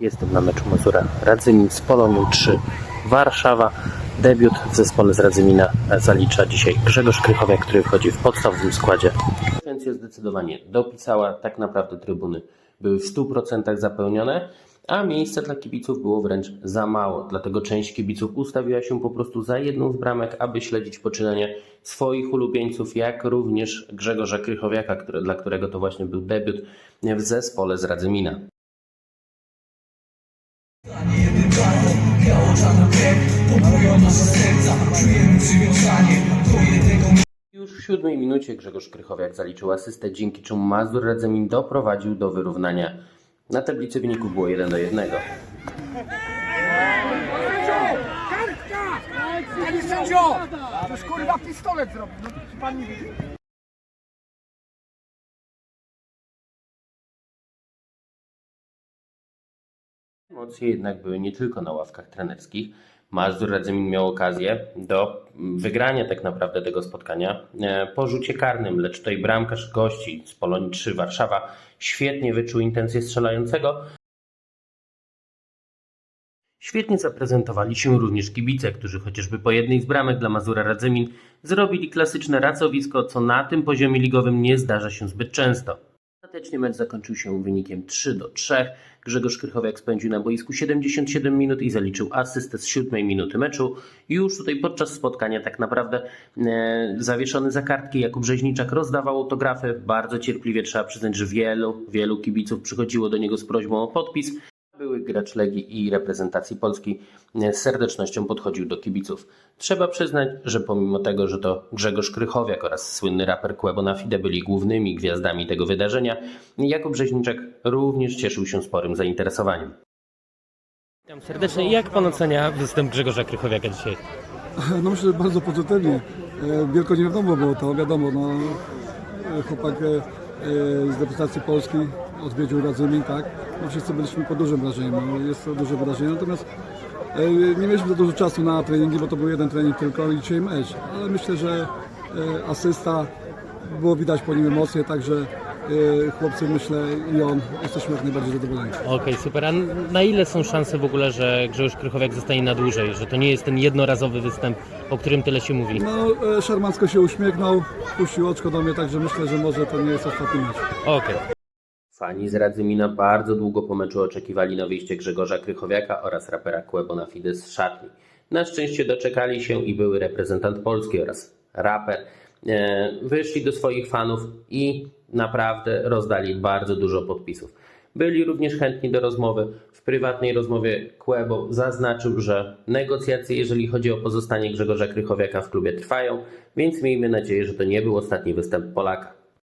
Jestem na meczu Mazura Radzymin z Polonią 3 Warszawa. Debiut w zespole z Radzymina zalicza dzisiaj Grzegorz Krychowiak, który wchodzi w podstawowym składzie. Frekwencja zdecydowanie dopisała, tak naprawdę trybuny były w 100% zapełnione, a miejsca dla kibiców było wręcz za mało. Dlatego część kibiców ustawiła się po prostu za jedną z bramek, aby śledzić poczynania swoich ulubieńców, jak również Grzegorza Krychowiaka, który, dla którego to właśnie był debiut w zespole z Radzymina. Już w siódmej minucie Grzegorz Krychowiak zaliczył asystę, dzięki czemu Mazur Radzymin doprowadził do wyrównania. Na tablicy wyników było 1 do 1. Kartka! Panie sędzio! To już kurwa pistolet zrobił. No, pan nie widzi? Emocje jednak były nie tylko na ławkach trenerskich. Mazur Radzymin miał okazję do wygrania tak naprawdę tego spotkania e, po rzucie karnym, lecz tutaj bramkarz gości z Polonii 3 Warszawa świetnie wyczuł intencje strzelającego. Świetnie zaprezentowali się również kibice, którzy chociażby po jednej z bramek dla Mazura Radzymin zrobili klasyczne racowisko, co na tym poziomie ligowym nie zdarza się zbyt często. Ostatecznie mecz zakończył się wynikiem 3 do 3. Grzegorz Krychowiak spędził na boisku 77 minut i zaliczył asystę z 7 minuty meczu. Już tutaj podczas spotkania tak naprawdę e, zawieszony za kartki Jakub Rzeźniczak rozdawał autografy. Bardzo cierpliwie trzeba przyznać, że wielu, wielu kibiców przychodziło do niego z prośbą o podpis. Gracz Legii i reprezentacji Polski e, z serdecznością podchodził do kibiców. Trzeba przyznać, że pomimo tego, że to Grzegorz Krychowiak oraz słynny raper Quebo na Fide byli głównymi gwiazdami tego wydarzenia, Jakub Rzeźniczek również cieszył się sporym zainteresowaniem. Witam serdecznie. Jak pan ocenia występ Grzegorza Krychowiaka dzisiaj? No myślę, że bardzo pozytywnie. E, Wielko nie wiadomo było to, wiadomo, no, e, chłopak z reprezentacji Polski odwiedził Radzymin, tak? No wszyscy byliśmy pod dużym wrażeniem, jest to duże wydarzenie, natomiast e, nie mieliśmy za dużo czasu na treningi, bo to był jeden trening tylko i dzisiaj mecz, ale myślę, że e, asysta, było widać po nim emocje, także e, chłopcy, myślę, i on jesteśmy jak najbardziej zadowoleni. Okej, super. A na ile są szanse w ogóle, że Grzegorz Krychowiak zostanie na dłużej? Że to nie jest ten jednorazowy występ, o którym tyle się mówi? No, e, szarmancko się uśmiechnął, puścił oczko do mnie, także myślę, że może to nie jest ostatni mecz. Okej. Fani z Radzymina bardzo długo po meczu oczekiwali na wyjście Grzegorza Krychowiaka oraz rapera Quebo na Fide z szatni. Na szczęście doczekali się i były reprezentant Polski oraz raper. E, Wyszli do swoich fanów i naprawdę rozdali bardzo dużo podpisów. Byli również chętni do rozmowy. W prywatnej rozmowie Quebo zaznaczył, że negocjacje, jeżeli chodzi o pozostanie Grzegorza Krychowiaka w klubie trwają, więc miejmy nadzieję, że to nie był ostatni występ Polaka.